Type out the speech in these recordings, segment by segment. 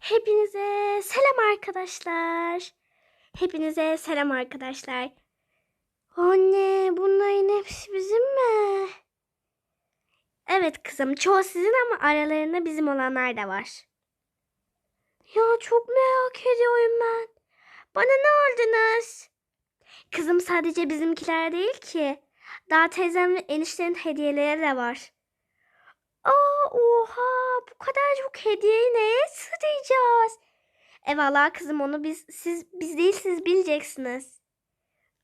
Hepinize selam arkadaşlar. Hepinize selam arkadaşlar. Anne bunların hepsi bizim mi? Evet kızım çoğu sizin ama aralarında bizim olanlar da var. Ya çok merak ediyorum ben. Bana ne aldınız? Kızım sadece bizimkiler değil ki. Daha teyzem ve eniştenin hediyeleri de var. Aa oha bu kadar çok hediyeyi neye sığdıracağız? Eyvallah kızım onu biz siz biz değil siz bileceksiniz.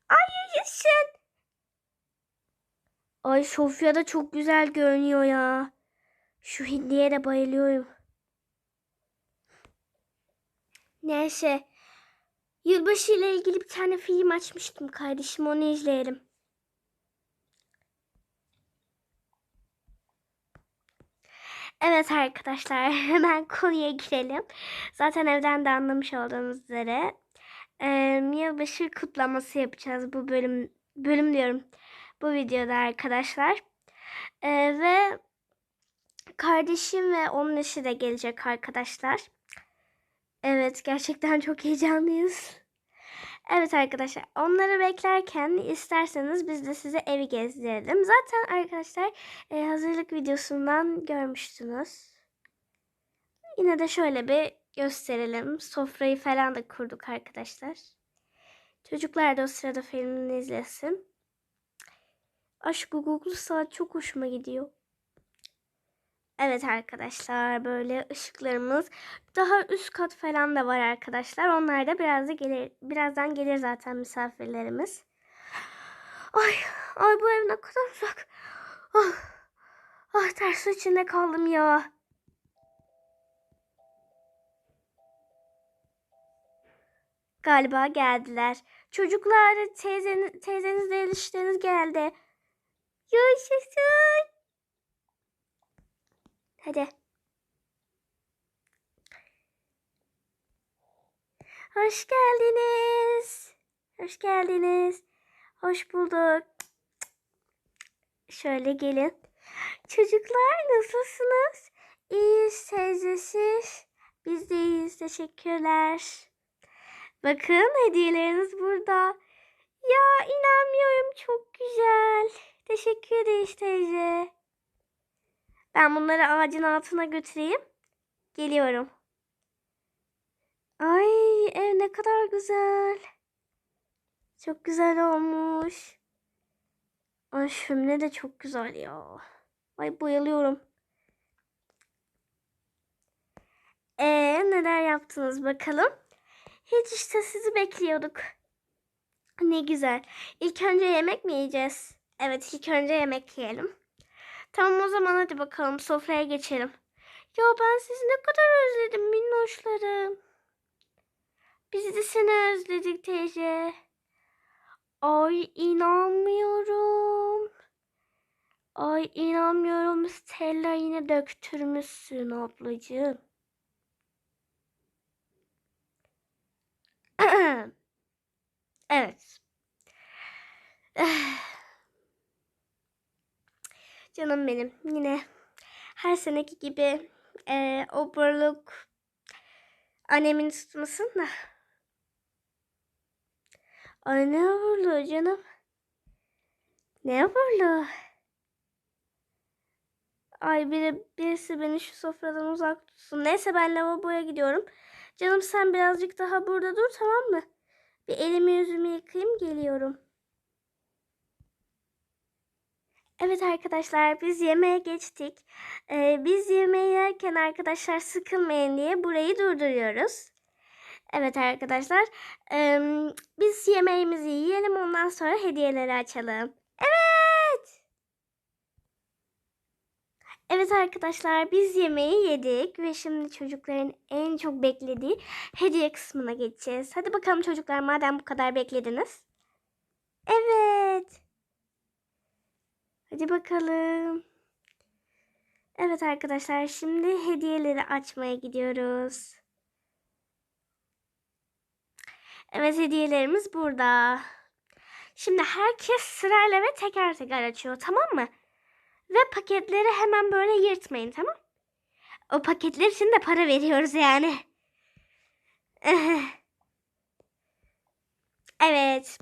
Ay yaşasın. Ay Sofya da çok güzel görünüyor ya. Şu hindiyeye de bayılıyorum. Neyse. Yılbaşı ile ilgili bir tane film açmıştım kardeşim onu izleyelim. Evet arkadaşlar hemen konuya girelim. Zaten evden de anlamış olduğunuz üzere e, yılbaşı kutlaması yapacağız bu bölüm bölüm diyorum bu videoda arkadaşlar. E, ve kardeşim ve onun eşi de gelecek arkadaşlar. Evet gerçekten çok heyecanlıyız. Evet arkadaşlar onları beklerken isterseniz biz de size evi gezdirelim. Zaten arkadaşlar e, hazırlık videosundan görmüştünüz. Yine de şöyle bir gösterelim. Sofrayı falan da kurduk arkadaşlar. Çocuklar da o sırada filmini izlesin. Aşk Google saat çok hoşuma gidiyor. Evet arkadaşlar böyle ışıklarımız daha üst kat falan da var arkadaşlar. Onlar da biraz da gelir, birazdan gelir zaten misafirlerimiz. Ay, ay bu ev ne kadar uzak. Ah, ah ters içinde kaldım ya. Galiba geldiler. Çocuklar teyzeniz, teyzeniz de enişteniz geldi. Yaşasın. Hadi. Hoş geldiniz. Hoş geldiniz. Hoş bulduk. Şöyle gelin. Çocuklar nasılsınız? İyiyiz teyze siz. Biz de iyiyiz. Teşekkürler. Bakın hediyeleriniz burada. Ya inanmıyorum çok güzel. Teşekkür ederiz teyze. Ben bunları ağacın altına götüreyim. Geliyorum. Ay ev ne kadar güzel. Çok güzel olmuş. Ay şömine de çok güzel ya. Ay bayılıyorum. Ee neler yaptınız bakalım? Hiç işte sizi bekliyorduk. Ne güzel. İlk önce yemek mi yiyeceğiz? Evet ilk önce yemek yiyelim. Tamam o zaman hadi bakalım sofraya geçelim. Ya ben sizi ne kadar özledim minnoşlarım. Biz de seni özledik teyze. Ay inanmıyorum. Ay inanmıyorum Stella yine döktürmüşsün ablacığım. evet. Canım benim yine her seneki gibi e, oburluk annemin tutmasın da. Ay ne oburluğu canım. Ne oburluğu. Ay biri, birisi beni şu sofradan uzak tutsun. Neyse ben lavaboya gidiyorum. Canım sen birazcık daha burada dur tamam mı? Bir elimi yüzümü yıkayayım geliyorum. Evet arkadaşlar biz yemeğe geçtik. Ee, biz yemeği yerken arkadaşlar sıkılmayın diye burayı durduruyoruz. Evet arkadaşlar ee, biz yemeğimizi yiyelim ondan sonra hediyeleri açalım. Evet. Evet arkadaşlar biz yemeği yedik ve şimdi çocukların en çok beklediği hediye kısmına geçeceğiz. Hadi bakalım çocuklar madem bu kadar beklediniz. Evet. Hadi bakalım. Evet arkadaşlar şimdi hediyeleri açmaya gidiyoruz. Evet hediyelerimiz burada. Şimdi herkes sırayla ve teker teker açıyor tamam mı? Ve paketleri hemen böyle yırtmayın tamam? O paketler için de para veriyoruz yani. Evet.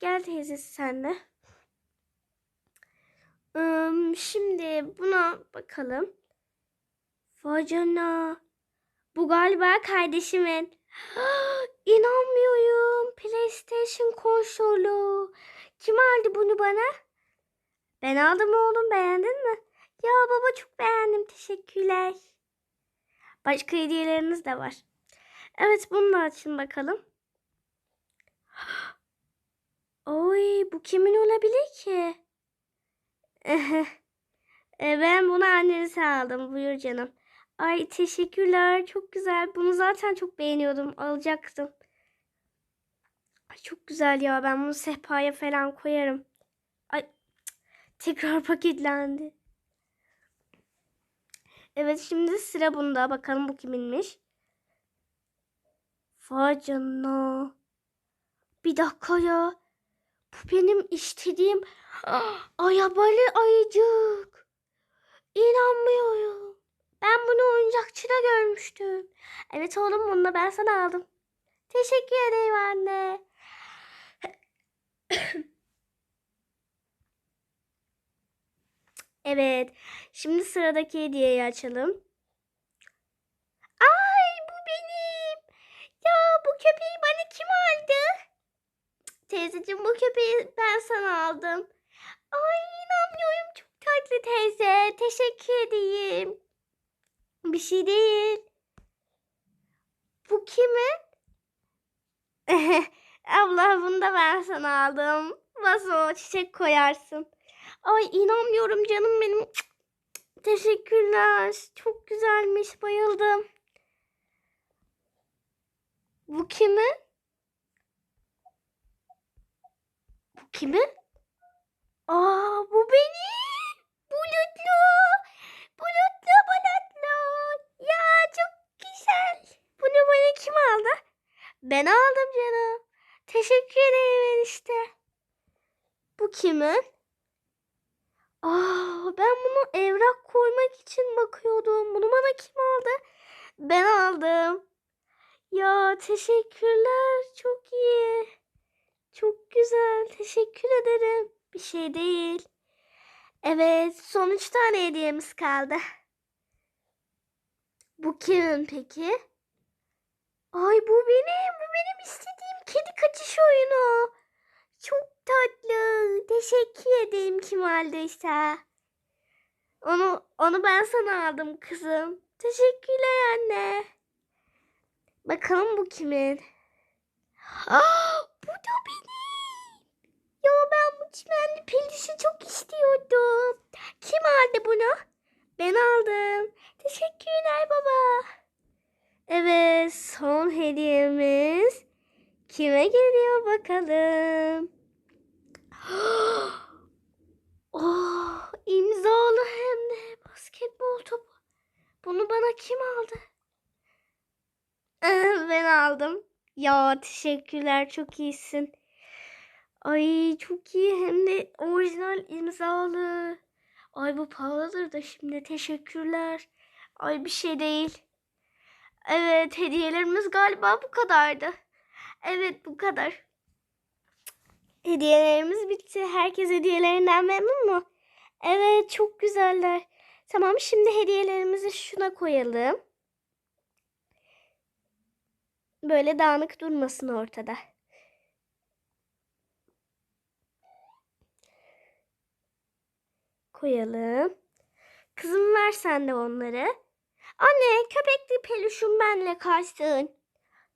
Gel teyzesi sen de. Im, Şimdi buna bakalım. Vay canına. Bu galiba kardeşimin. İnanmıyorum. PlayStation konsolu. Kim aldı bunu bana? Ben aldım oğlum. Beğendin mi? Ya baba çok beğendim. Teşekkürler. Başka hediyeleriniz de var. Evet bunu da açın bakalım. Oy bu kimin olabilir ki? E, ben bunu annenize aldım. Buyur canım. Ay teşekkürler. Çok güzel. Bunu zaten çok beğeniyordum. Alacaktım. Ay çok güzel ya. Ben bunu sehpaya falan koyarım. Ay tekrar paketlendi. Evet şimdi sıra bunda. Bakalım bu kiminmiş. Vay canına. Bir dakika ya. Bu benim istediğim arabalı ayıcık. İnanmıyorum. Ben bunu oyuncakçıda görmüştüm. Evet oğlum bunu da ben sana aldım. Teşekkür ederim anne. Evet. Şimdi sıradaki hediyeyi açalım. Ay bu benim. Ya bu köpeği bana kim aldı? Teyzeciğim bu köpeği ben sana aldım. Ay inanmıyorum çok tatlı teyze. Teşekkür edeyim. Bir şey değil. Bu kimin? Abla bunu da ben sana aldım. Vazo çiçek koyarsın. Ay inanmıyorum canım benim. Cık, cık, Teşekkürler. Çok güzelmiş. Bayıldım. Bu kimin? Bu kimin? Aa bu benim. Bulutlu. Bulutlu bulutlu. Ya çok güzel. Bunu bana kim aldı? Ben aldım canım. Teşekkür ederim enişte. Bu kimin? Aa ben bunu evrak koymak için bakıyordum. Bunu bana kim aldı? Ben aldım. Ya teşekkürler. Çok iyi. Çok güzel. Teşekkür ederim. Bir şey değil. Evet, son üç tane hediyemiz kaldı. Bu kimin peki? Ay bu benim. Bu benim istediğim kedi kaçış oyunu. Çok tatlı. Teşekkür ederim kim aldıysa. Onu, onu ben sana aldım kızım. Teşekkürler anne. Bakalım bu kimin? Aa, bu da benim. Ya ben bu çimenli pelişi çok istiyordum. Kim aldı bunu? Ben aldım. Teşekkürler baba. Evet son hediyemiz kime geliyor bakalım. Oh imzalı hem de basketbol topu. Bunu bana kim aldı? Eh, Ben aldım. Ya teşekkürler çok iyisin. Ay çok iyi hem de orijinal imzalı. Ay bu pahalıdır da şimdi teşekkürler. Ay bir şey değil. Evet hediyelerimiz galiba bu kadardı. Evet bu kadar. Hediyelerimiz bitti. Herkes hediyelerinden memnun mu? Evet çok güzeller. Tamam şimdi hediyelerimizi şuna koyalım. Böyle dağınık durmasın ortada. Koyalım. Kızım ver sen de onları. Anne köpekli peluşum benle kalsın.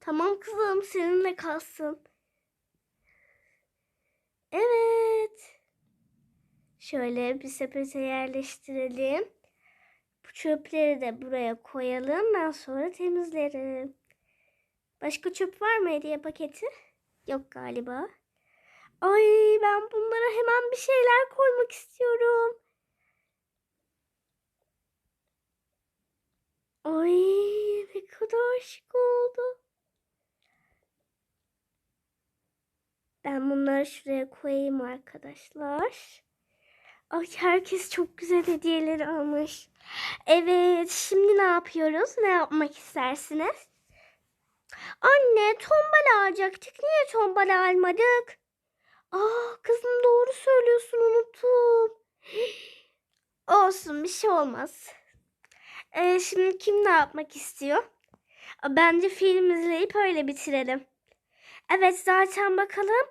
Tamam kızım seninle kalsın. Evet. Şöyle bir sepete yerleştirelim. Bu çöpleri de buraya koyalım. Ben sonra temizlerim. Başka çöp var mı hediye paketi? Yok galiba. Ay ben bunlara hemen bir şeyler koymak istiyorum. Ay ne kadar şık oldu. Ben bunları şuraya koyayım arkadaşlar. Ay herkes çok güzel hediyeler almış. Evet şimdi ne yapıyoruz? Ne yapmak istersiniz? Anne tombala alacaktık. Niye tombala almadık? Aa kızım doğru söylüyorsun unuttum. Olsun bir şey olmaz. Ee, şimdi kim ne yapmak istiyor? Bence film izleyip öyle bitirelim. Evet zaten bakalım.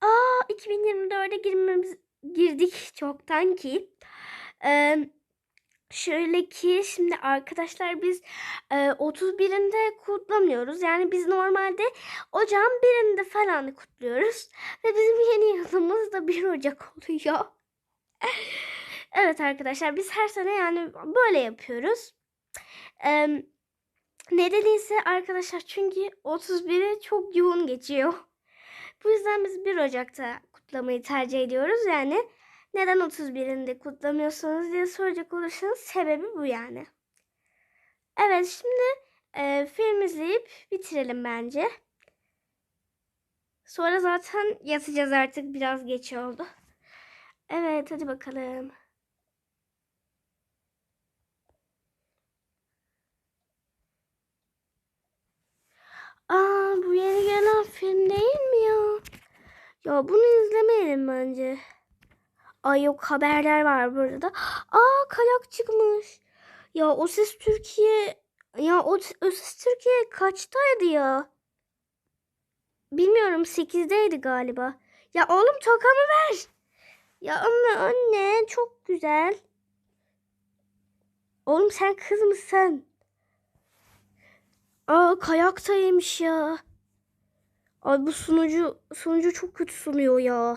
Aa 2024'e girmemiz girdik çoktan ki. Ee, şöyle ki şimdi arkadaşlar biz e, 31'inde kutlamıyoruz. Yani biz normalde ocağın birinde falan kutluyoruz. Ve bizim yeni yılımız da 1 Ocak oluyor. evet arkadaşlar biz her sene yani böyle yapıyoruz. Ee, nedeni ise arkadaşlar çünkü 31'i çok yoğun geçiyor. Bu yüzden biz 1 Ocak'ta kutlamayı tercih ediyoruz. Yani neden 31'inde kutlamıyorsunuz diye soracak olursanız sebebi bu yani. Evet şimdi e, film izleyip bitirelim bence. Sonra zaten yatacağız artık biraz geç oldu. Evet hadi bakalım. Aa bu yeni gelen film değil mi ya? Ya bunu izlemeyelim bence. Ay yok haberler var burada. Aa kayak çıkmış. Ya o ses Türkiye ya o, o ses Türkiye kaçtaydı ya? Bilmiyorum 8'deydi galiba. Ya oğlum tokamı ver. Ya anne anne çok güzel. Oğlum sen kız mısın? Aa kayaktaymış ya. Ay bu sunucu sunucu çok kötü sunuyor ya.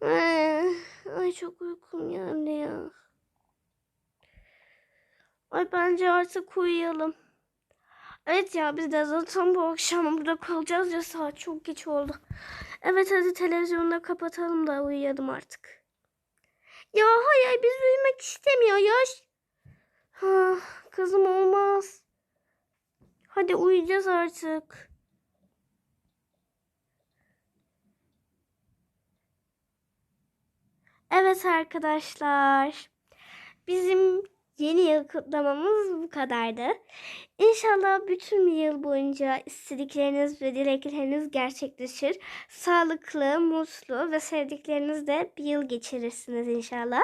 Ay, ay çok uykum geldi ya. Ay bence artık uyuyalım. Evet ya biz de zaten bu akşam burada kalacağız ya saat çok geç oldu. Evet hadi televizyonu da kapatalım da uyuyalım artık. Ya hayır biz uyumak istemiyoruz. Ha, kızım olmaz. Hadi uyuyacağız artık. Evet arkadaşlar. Bizim yeni yıl kutlamamız bu kadardı. İnşallah bütün yıl boyunca istedikleriniz ve dilekleriniz gerçekleşir. Sağlıklı, mutlu ve sevdiklerinizle bir yıl geçirirsiniz inşallah.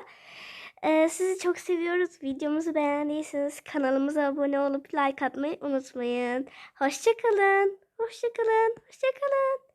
Ee, sizi çok seviyoruz. Videomuzu beğendiyseniz kanalımıza abone olup like atmayı unutmayın. Hoşçakalın. Hoşçakalın. Hoşçakalın.